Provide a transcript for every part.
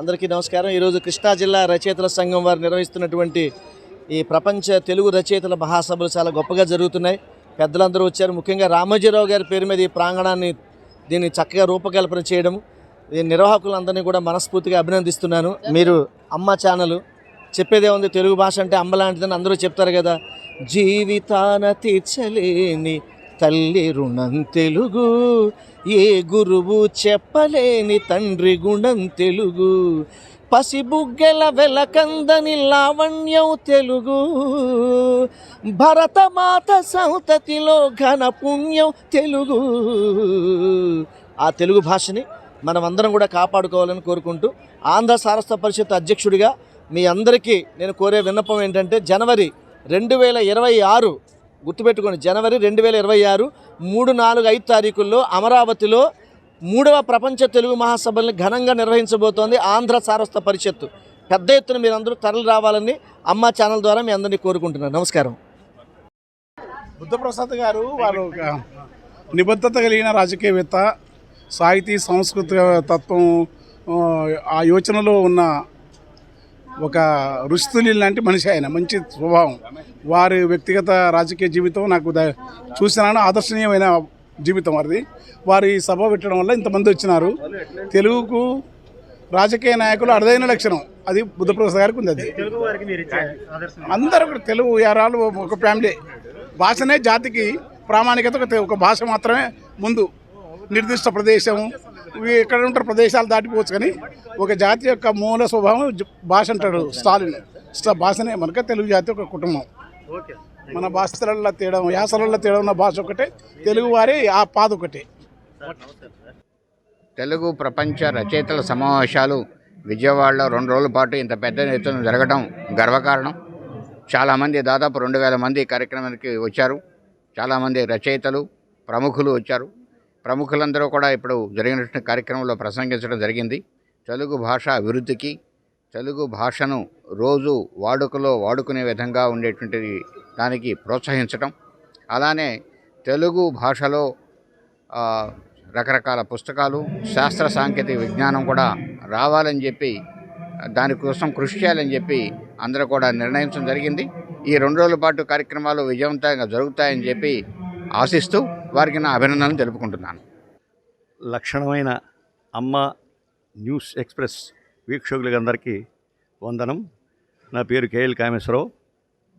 అందరికీ నమస్కారం. ఈరోజు కృష్ణా జిల్లా రచయితల సంఘం వారు నిర్వహిస్తున్నటువంటి ఈ ప్రపంచ తెలుగు రచయితల మహాసభలు చాలా గొప్పగా జరుగుతున్నాయి. పెద్దలందరూ వచ్చారు. ముఖ్యంగా రామోజీరావు గారి పేరు మీద ఈ ప్రాంగణాన్ని దీన్ని చక్కగా రూపకల్పన చేయడం దీని నిర్వాహకులందరినీ కూడా మనస్ఫూర్తిగా అభినందిస్తున్నాను. మీరు అమ్మ ఛానల్ చెప్పేదే ఉంది తెలుగు భాష అంటే అమ్మ లాంటిదని అందరూ చెప్తారు కదా. జీవితాన తీర్చలేని తల్లి రుణం తెలుగు ఏ గురువు చెప్పలేని తండ్రి గుణం తెలుగు. పసిబుగ్గెల వెలకందని లావణ్యం తెలుగు. భరతమాత సంతతిలో ఘన పుణ్యం తెలుగు. ఆ తెలుగు భాషని మనం అందరం కూడా కాపాడుకోవాలని కోరుకుంటూ ఆంధ్ర సారస్వ పరిషత్ అధ్యక్షుడిగా మీ అందరికీ నేను కోరే విన్నపం ఏంటంటే జనవరి రెండు వేల ఇరవై ఆరు గుర్తుపెట్టుకోండి. జనవరి రెండు వేల ఇరవై ఆరు మూడు నాలుగు ఐదు తారీఖుల్లో అమరావతిలో మూడవ ప్రపంచ తెలుగు మహాసభల్ని ఘనంగా నిర్వహించబోతోంది ఆంధ్ర సారస్వత పరిషత్తు. పెద్ద ఎత్తున మీరందరూ తరలి రావాలని అమ్మ ఛానల్ ద్వారా మీ అందరినీ కోరుకుంటున్నాను. నమస్కారం. బుద్ధప్రసాద్ గారు వారు ఒక నిబద్ధత కలిగిన రాజకీయవేత్త సాహితీ సాంస్కృతిక తత్వం ఆ యోచనలో ఉన్న ఒక రుస్తులి లాంటి మనిషి ఆయన మంచి స్వభావం. వారి వ్యక్తిగత రాజకీయ జీవితం నాకు ద- చూసినాను ఆదర్శనీయమైన జీవితం వారిది. వారి సభ పెట్టడం వల్ల ఇంతమంది వచ్చినారు. తెలుగుకు రాజకీయ నాయకులు అరుదైన లక్షణం. అది బుద్ధప్రసాద్ గారికి ఉంది అది. అందరూ కూడా తెలుగు యారాలు ఒక ఫ్యామిలీ. భాషనే జాతికి ప్రామాణికత ఒక భాష మాత్రమే ముందు. నిర్దిష్ట ప్రదేశం ఇవి ఎక్కడ ఉంటారు? ప్రదేశాలు దాటిపోవచ్చు కానీ ఒక జాతి యొక్క మూల స్వభావం భాష అంటాడు స్టాలిన్. స్ట- భాషనే మనక తెలుగు జాతి ఒక కుటుంబం. మన భాషలలో తేడా యాసలలో తేడా ఉన్న భాష ఒకటే తెలుగు వారి ఆ పాద ఒకటే. తెలుగు ప్రపంచ రచయితల సమావేశాలు విజయవాడలో రెండు రోజుల పాటు ఇంత పెద్ద ఎత్తున జరగడం గర్వకారణం. చాలామంది దాదాపు రెండు వేల మంది కార్యక్రమానికి వచ్చారు. చాలామంది రచయితలు ప్రముఖులు వచ్చారు. ప్రముఖులందరూ కూడా ఇప్పుడు జరిగినటువంటి కార్యక్రమంలో ప్రసంగించడం జరిగింది. తెలుగు భాష అభివృద్ధికి తెలుగు భాషను రోజు వాడుకలో వాడుకునే విధంగా ఉండేటువంటి దానికి ప్రోత్సహించడం అలానే తెలుగు భాషలో రకరకాల పుస్తకాలు శాస్త్ర సాంకేతిక విజ్ఞానం కూడా రావాలని చెప్పి దానికోసం కృషి చేయాలని చెప్పి అందరూ కూడా నిర్ణయించడం జరిగింది. ఈ రెండు రోజుల పాటు కార్యక్రమాలు విజయవంతంగా జరుగుతాయని చెప్పి ఆశిస్తూ వారికి నా అభినందనలు తెలుపుకుంటున్నాను. లక్షణమైన అమ్మ న్యూస్ ఎక్స్ప్రెస్ వీక్షకులందరికీ వందనం. నా పేరు కేఎల్ కామేశ్వరరావు.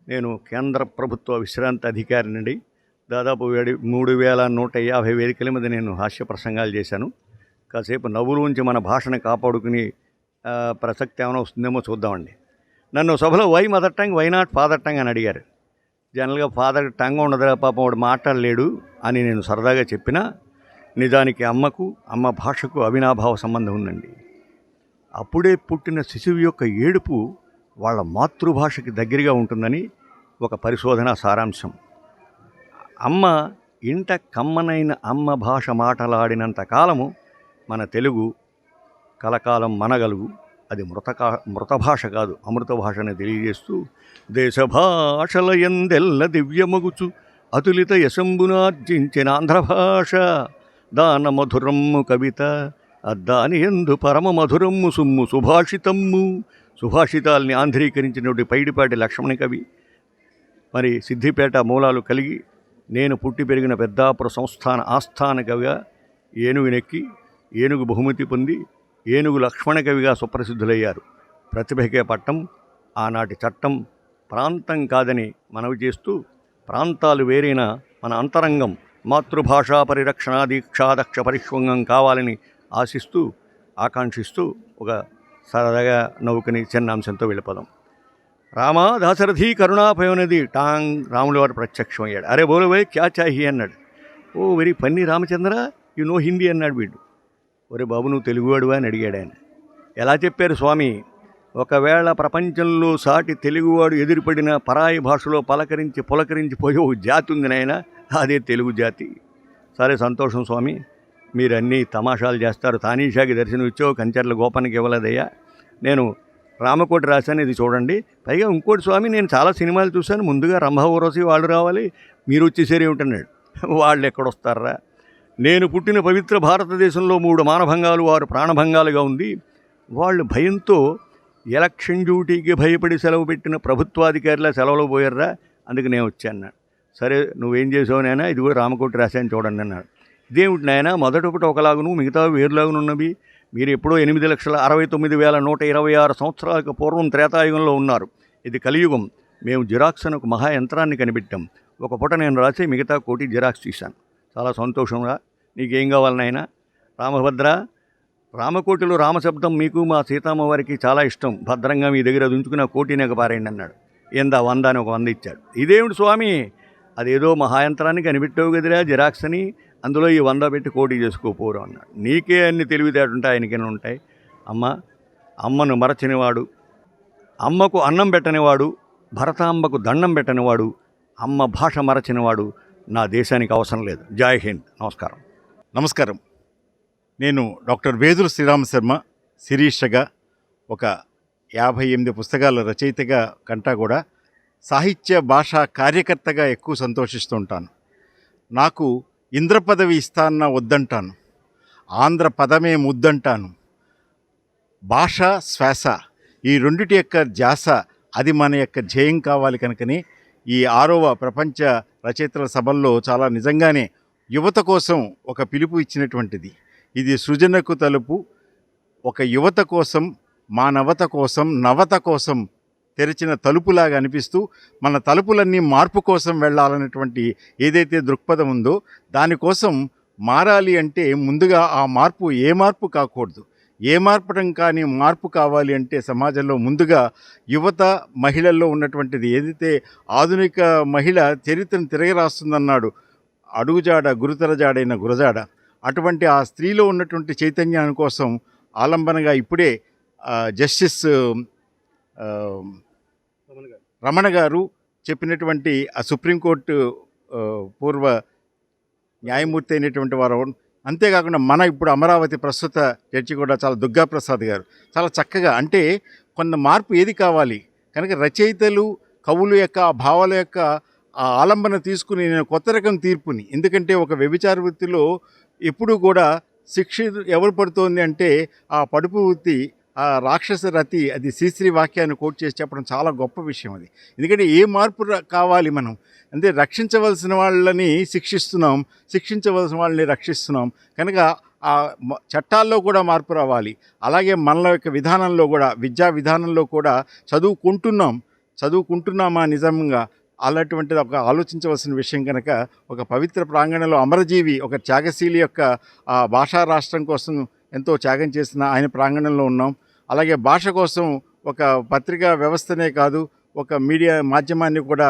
నేను కేంద్ర ప్రభుత్వ విశ్రాంతి అధికారి నుండి దాదాపు ఏడు మూడు వేల నూట యాభై వేదికల మీద నేను హాస్య ప్రసంగాలు చేశాను. కాసేపు నవ్వులోంచి మన భాషను కాపాడుకుని ప్రసక్తి ఏమైనా వస్తుందేమో చూద్దామండి. నన్ను సభలో why mother tongue why not father tongue అని అడిగారు. జనరల్గా ఫాదర్ టంగ్ ఉండదురా పాపం వాడు మాట్లాడలేడు అని నేను సరదాగా చెప్పినా నిజానికి అమ్మకు అమ్మ భాషకు అవినాభావ సంబంధం ఉందండి. అప్పుడే పుట్టిన శిశువు యొక్క ఏడుపు వాళ్ళ మాతృభాషకి దగ్గరగా ఉంటుందని ఒక పరిశోధన సారాంశం. అమ్మ ఇంట కమ్మనైన అమ్మ భాష మాటలాడినంత కాలము మన తెలుగు కలకాలం మనగలుగు అది మృతకా మృత భాష కాదు అమృత భాషని తెలియజేస్తూ దేశ భాషల ఎందెల్ల దివ్యమగుచు అతులిత యశంబునార్జించిన ఆంధ్ర భాష దాన మధురమ్ము కవిత అద్దాని ఎందు పరమ మధురమ్ము సుమ్ము సుభాషితమ్ము సుభాషితాల్ని ఆంధ్రీకరించినటువంటి పైడిపాటి లక్ష్మణ కవి. మరి సిద్ధిపేట మూలాలు కలిగి నేను పుట్టి పెరిగిన పెద్దాపుర సంస్థాన ఆస్థాన కవిగా ఏనుగునెక్కి ఏనుగు బహుమతి పొంది ఏనుగు లక్ష్మణ కవిగా సుప్రసిద్ధులయ్యారు. ప్రతిభకే పట్టం ఆనాటి చట్టం ప్రాంతం కాదని మనవి చేస్తూ ప్రాంతాలు వేరైన మన అంతరంగం మాతృభాషా పరిరక్షణ దీక్షాదక్ష పరిష్వంగం కావాలని ఆశిస్తూ ఆకాంక్షిస్తూ ఒక సరదాగా నవ్వుకుని చిన్న అంశంతో వెళ్ళిపోదాం. రామా దాశరథి కరుణాపయోనది టాంగ్ రాముల వారు ప్రత్యక్షమయ్యాడు. అరే బోలవే క్యా చాహి అన్నాడు. ఓ very funny Ramachandra you know Hindi అన్నాడు వీడు. ఒరే బాబు నువ్వు తెలుగువాడువా అని అడిగాడు ఆయన. ఎలా చెప్పారు స్వామి? ఒకవేళ ప్రపంచంలో సాటి తెలుగువాడు ఎదురుపడిన పరాయి భాషలో పలకరించి పులకరించి పోయే ఓ జాతి ఉంది నాయన అదే తెలుగు జాతి. సరే సంతోషం స్వామి. మీరు అన్నీ తమాషాలు చేస్తారు. తానీషాకి దర్శనం ఇచ్చావు కంచర్ల గోపానికి ఇవ్వలేదయ్యా. నేను రామకోటి రాశాను ఇది చూడండి. పైగా ఇంకోటి స్వామి నేను చాలా సినిమాలు చూశాను. ముందుగా రంభ ఊరసి వాళ్ళు రావాలి మీరు వచ్చేసారు ఏమిటన్నాడు. వాళ్ళు ఎక్కడొస్తారా? నేను పుట్టిన పవిత్ర భారతదేశంలో మూడు మానభంగాలు వారు ప్రాణభంగాలుగా ఉంది. వాళ్ళు భయంతో ఎలక్షన్ డ్యూటీకి భయపడి సెలవు పెట్టిన ప్రభుత్వాధికారుల సెలవులో పోయారా? అందుకు నేను వచ్చాను సరే నువ్వేం చేసావు నాయనా? ఇది కూడా రామకోటి రాశాను చూడండి అన్నాడు. ఇదేమిటి నాయన? మొదటి ఒకటి ఒకలాగును మిగతా వేరులాగును ఉన్నవి. మీరు ఎప్పుడో ఎనిమిది లక్షల అరవై తొమ్మిది వేల నూట ఇరవై ఆరు సంవత్సరాలకు పూర్వం త్రేతాయుగంలో ఉన్నారు. ఇది కలియుగం. మేము జిరాక్స్ అని ఒక మహా యంత్రాన్ని కనిపెట్టాం. ఒక పూట నేను రాసి మిగతా కోటి జిరాక్స్ తీశాను. చాలా సంతోషంగా నీకేం కావాలి నాయనా? రామభద్ర రామకోటిలో రామశబ్దం మీకు మా సీతమ్మ వారికి చాలా ఇష్టం. భద్రంగా మీ దగ్గర అది ఉంచుకున్న కోటి నాకు పారేయండి అన్నాడు. ఏందా వంద అని ఒక వంద ఇచ్చాడు. ఇదేమిటి స్వామి? అదేదో మహాయంత్రాన్ని కనిపెట్టావు కదిరా జిరాక్స్ అని అందులో ఈ వంద పెట్టి కోటి చేసుకోపోరు అన్నాడు. నీకే అన్ని తెలివితేటంటే ఆయనకైనా ఉంటాయి? అమ్మ అమ్మను మరచనివాడు అమ్మకు అన్నం పెట్టనివాడు భరతాంబకు దండం పెట్టనివాడు అమ్మ భాష మరచినవాడు నా దేశానికి అవసరం లేదు. జై హింద్. నమస్కారం. నమస్కారం. నేను డాక్టర్ వేదుల శ్రీరామ శర్మ శిరీషగా ఒక యాభై ఎనిమిది పుస్తకాల రచయితగా కంటా కూడా సాహిత్య భాషా కార్యకర్తగా ఎక్కువ సంతోషిస్తూ ఉంటాను. నాకు ఇంద్ర పదవి ఇస్తాన్న వద్దంటాను. ఆంధ్ర పదమే ముద్దంటాను. భాష శ్వాస ఈ రెండిటి యొక్క జాస అది మన యొక్క ధ్యేయం కావాలి కనుకనే ఈ ఆరవ ప్రపంచ రచయితల సభల్లో చాలా నిజంగానే యువత కోసం ఒక పిలుపు ఇచ్చినటువంటిది. ఇది సృజనకు తలుపు. ఒక యువత కోసం మానవత కోసం నవత కోసం తెరిచిన తలుపులాగా అనిపిస్తూ మన తలుపులన్నీ మార్పు కోసం వెళ్ళాలన్నటువంటి ఏదైతే దృక్పథం ఉందో దానికోసం మారాలి అంటే ముందుగా ఆ మార్పు ఏ మార్పు కాకూడదు. ఏ మార్పడం కానీ మార్పు కావాలి అంటే సమాజంలో ముందుగా యువత మహిళల్లో ఉన్నటువంటిది ఏదైతే ఆధునిక మహిళ చరిత్రను తిరగరాస్తుందన్నాడు అడుగుజాడ గురుతర జాడైన గురజాడ అటువంటి ఆ స్త్రీలో ఉన్నటువంటి చైతన్యాన్ని కోసం ఆలంబనగా ఇప్పుడే జస్టిస్ రమణ గారు చెప్పినటువంటి ఆ సుప్రీంకోర్టు పూర్వ న్యాయమూర్తి అయినటువంటి వారు అంతేకాకుండా మన ఇప్పుడు అమరావతి ప్రస్తుత జడ్జి కూడా చాలా దుర్గా ప్రసాద్ గారు చాలా చక్కగా అంటే కొంత మార్పు ఏది కావాలి? కనుక రచయితలు కవుల యొక్క ఆ భావాల యొక్క ఆ ఆలంబన తీసుకుని నేను కొత్త రకం తీర్పుని ఎందుకంటే ఒక వ్యభిచార వృత్తిలో ఎప్పుడూ కూడా శిక్ష ఎవరు పడుతోంది అంటే ఆ పడుపు వృత్తి ఆ రాక్షస రతి అది శ్రీశ్రీ వాక్యాన్ని కోట్ చేసి చెప్పడం చాలా గొప్ప విషయం అది. ఎందుకంటే ఏ మార్పు కావాలి మనం? అంటే రక్షించవలసిన వాళ్ళని శిక్షిస్తున్నాం శిక్షించవలసిన వాళ్ళని రక్షిస్తున్నాం. కనుక ఆ చట్టాల్లో కూడా మార్పు రావాలి. అలాగే మనల యొక్క విధానంలో కూడా విద్యా విధానంలో కూడా చదువుకుంటున్నాం. చదువుకుంటున్నామా నిజంగా? అలాంటివంటిది ఒక ఆలోచించవలసిన విషయం కనుక ఒక పవిత్ర ప్రాంగణంలో అమరజీవి ఒక త్యాగశీలి యొక్క ఆ భాషా రాష్ట్రం కోసం ఎంతో త్యాగం చేసిన ఆయన ప్రాంగణంలో ఉన్నాం. అలాగే భాష కోసం ఒక పత్రికా వ్యవస్థనే కాదు ఒక మీడియా మాధ్యమాన్ని కూడా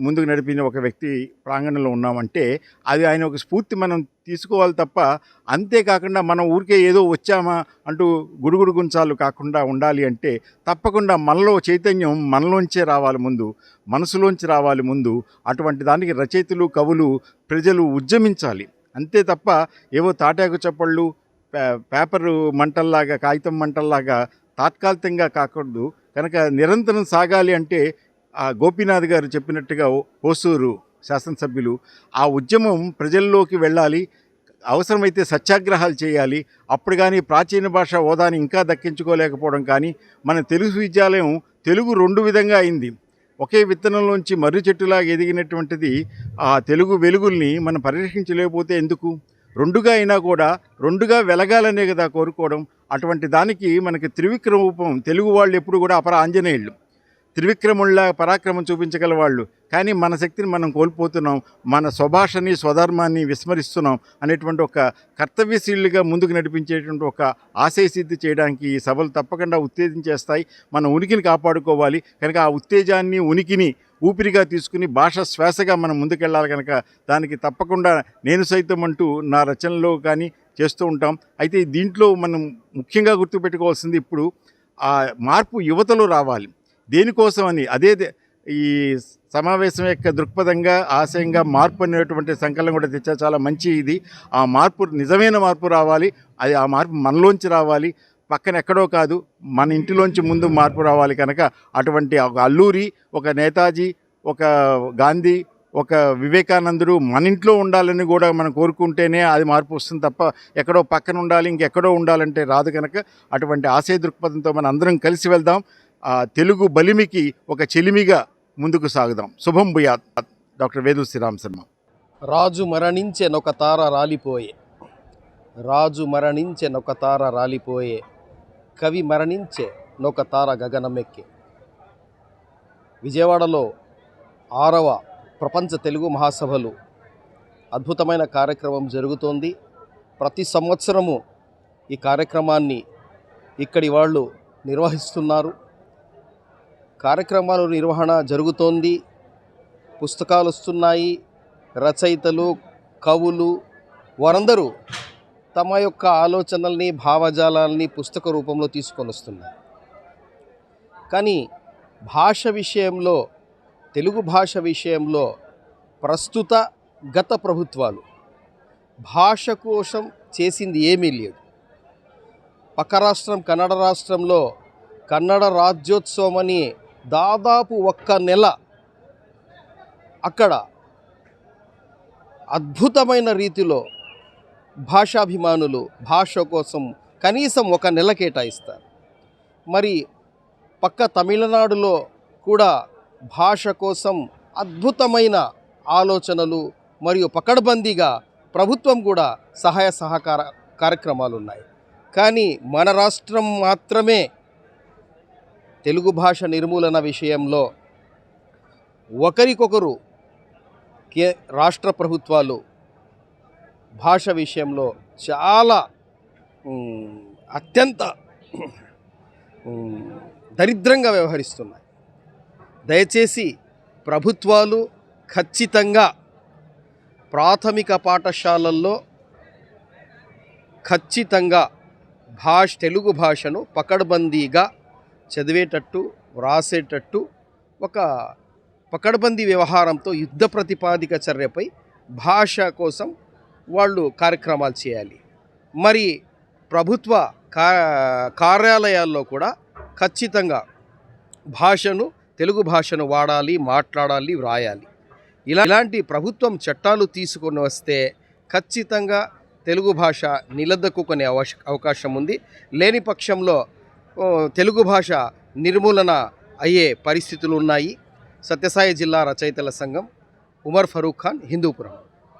ముందుకు నడిపిన ఒక వ్యక్తి ప్రాంగణంలో ఉన్నామంటే అది ఆయన ఒక స్ఫూర్తి మనం తీసుకోవాలి తప్ప అంతేకాకుండా మనం ఊరికే ఏదో వచ్చామా అంటూ గుడుగుడు గుంచాలు కాకుండా ఉండాలి అంటే తప్పకుండా మనలో చైతన్యం మనలోంచే రావాలి ముందు మనసులోంచి రావాలి ముందు అటువంటి దానికి రచయితలు కవులు ప్రజలు ఉద్యమించాలి. అంతే తప్ప ఏవో తాటాకు చప్పళ్ళు పేపరు మంటల్లాగా కాగితం మంటల్లాగా తాత్కాలికంగా కాకూడదు. కనుక నిరంతరం సాగాలి అంటే ఆ గోపీనాథ్ గారు చెప్పినట్టుగా హోసూరు శాసనసభ్యులు ఆ ఉద్యమం ప్రజల్లోకి వెళ్ళాలి అవసరమైతే సత్యాగ్రహాలు చేయాలి అప్పుడు కానీ ప్రాచీన భాష హోదాని ఇంకా దక్కించుకోలేకపోవడం కానీ మన తెలుగు విద్యాలయం తెలుగు రెండు విధంగా అయింది. ఒకే విత్తనంలోంచి మర్రి చెట్టులాగా ఎదిగినటువంటిది ఆ తెలుగు వెలుగుల్ని మనం పరిరక్షించలేకపోతే ఎందుకు? రెండుగా అయినా కూడా రెండుగా వెలగాలనే కదా కోరుకోవడం. అటువంటి దానికి మనకి త్రివిక్రమ రూపం తెలుగు వాళ్ళు ఎప్పుడు కూడా అపర ఆంజనేయుళ్ళు త్రివిక్రముళ్ళ పరాక్రమం చూపించగల వాళ్ళు. కానీ మన శక్తిని మనం కోల్పోతున్నాం మన స్వభాషని స్వధర్మాన్ని విస్మరిస్తున్నాం అనేటువంటి ఒక కర్తవ్యశీలుగా ముందుకు నడిపించేటువంటి ఒక ఆశయ సిద్ధి చేయడానికి ఈ సభలు తప్పకుండా ఉత్తేజించేస్తాయి. మన ఉనికిని కాపాడుకోవాలి. కనుక ఆ ఉత్తేజాన్ని ఉనికిని ఊపిరిగా తీసుకుని భాష శ్వాసగా మనం ముందుకెళ్ళాలి కనుక దానికి తప్పకుండా నేను సైతం అంటూ నా రచనలో కానీ చేస్తూ ఉంటాం. అయితే దీంట్లో మనం ముఖ్యంగా గుర్తుపెట్టుకోవాల్సింది ఇప్పుడు ఆ మార్పు యువతలో రావాలి. దేనికోసం అని అదే ఈ సమావేశం యొక్క దృక్పథంగా ఆశయంగా మార్పు అనేటువంటి సంకలనం కూడా తెచ్చా చాలా మంచి ఇది. ఆ మార్పు నిజమైన మార్పు రావాలి. అది ఆ మార్పు మనలోంచి రావాలి. పక్కన ఎక్కడో కాదు మన ఇంటిలోంచి ముందు మార్పు రావాలి కనుక అటువంటి ఒక అల్లూరి ఒక నేతాజీ ఒక గాంధీ ఒక వివేకానందుడు మన ఇంట్లో ఉండాలని కూడా మనం కోరుకుంటేనే అది మార్పు వస్తుంది తప్ప ఎక్కడో పక్కన ఉండాలి ఇంకెక్కడో ఉండాలంటే రాదు కనుక అటువంటి ఆశయ దృక్పథంతో మనం అందరం కలిసి వెళ్దాం. తెలుగు బలిమికి ఒక చెలిమిగా ముందుకు సాగుదాం. శుభం భూయాత్. డాక్టర్ వేదు శ్రీరామ్ శర్మ. రాజు మరణించే నొక తార రాలిపోయే. రాజు మరణించే నొక తార రాలిపోయే. కవి మరణించే నొక తార గగనమెక్కి. విజయవాడలో ఆరవ ప్రపంచ తెలుగు మహాసభలు అద్భుతమైన కార్యక్రమం జరుగుతోంది. ప్రతి సంవత్సరము ఈ కార్యక్రమాన్ని ఇక్కడి వాళ్ళు నిర్వహిస్తున్నారు. కార్యక్రమాల నిర్వహణ జరుగుతోంది. పుస్తకాలు వస్తున్నాయి రచయితలు కవులు వారందరూ తమ యొక్క ఆలోచనల్ని భావజాలాల్ని పుస్తక రూపంలో తీసుకొని వస్తున్నారు. కానీ భాష విషయంలో తెలుగు భాష విషయంలో ప్రస్తుత గత ప్రభుత్వాలు భాష కోసం చేసింది ఏమీ లేదు. పక్క రాష్ట్రం కన్నడ రాష్ట్రంలో కన్నడ రాజ్యోత్సవం అని దాదాపు ఒక్క నెల అక్కడ అద్భుతమైన రీతిలో భాషాభిమానులు భాష కోసం కనీసం ఒక నెల కేటాయిస్తారు. మరి పక్క తమిళనాడులో కూడా భాష కోసం అద్భుతమైన ఆలోచనలు మరియు పకడ్బందీగా ప్రభుత్వం కూడా సహాయ సహకార కార్యక్రమాలు ఉన్నాయి కానీ మన రాష్ట్రం మాత్రమే తెలుగు భాష నిర్మూలన విషయంలో ఒకరికొకరు కే రాష్ట్ర ప్రభుత్వాలు భాష విషయంలో చాలా అత్యంత దరిద్రంగా వ్యవహరిస్తున్నాయి. దయచేసి ప్రభుత్వాలు ఖచ్చితంగా ప్రాథమిక పాఠశాలల్లో ఖచ్చితంగా భాష తెలుగు భాషను పకడ్బందీగా చదివేటట్టు వ్రాసేటట్టు ఒక పకడ్బందీ వ్యవహారంతో యుద్ధ ప్రతిపాదిక చర్యపై భాష కోసం వాళ్ళు కార్యక్రమాలు చేయాలి. మరి ప్రభుత్వ కా కార్యాలయాల్లో కూడా ఖచ్చితంగా భాషను తెలుగు భాషను వాడాలి మాట్లాడాలి వ్రాయాలి. ఇలా ఇలాంటి ప్రభుత్వం చట్టాలు తీసుకొని వస్తే ఖచ్చితంగా తెలుగు భాష నిలదొక్కునే అవశ అవకాశం ఉంది. లేని పక్షంలో తెలుగు భాష నిర్మూలన అయ్యే పరిస్థితులు ఉన్నాయి. సత్యసాయి జిల్లా రచయితల సంఘం ఉమర్ ఫరూక్ ఖాన్ హిందూపురం.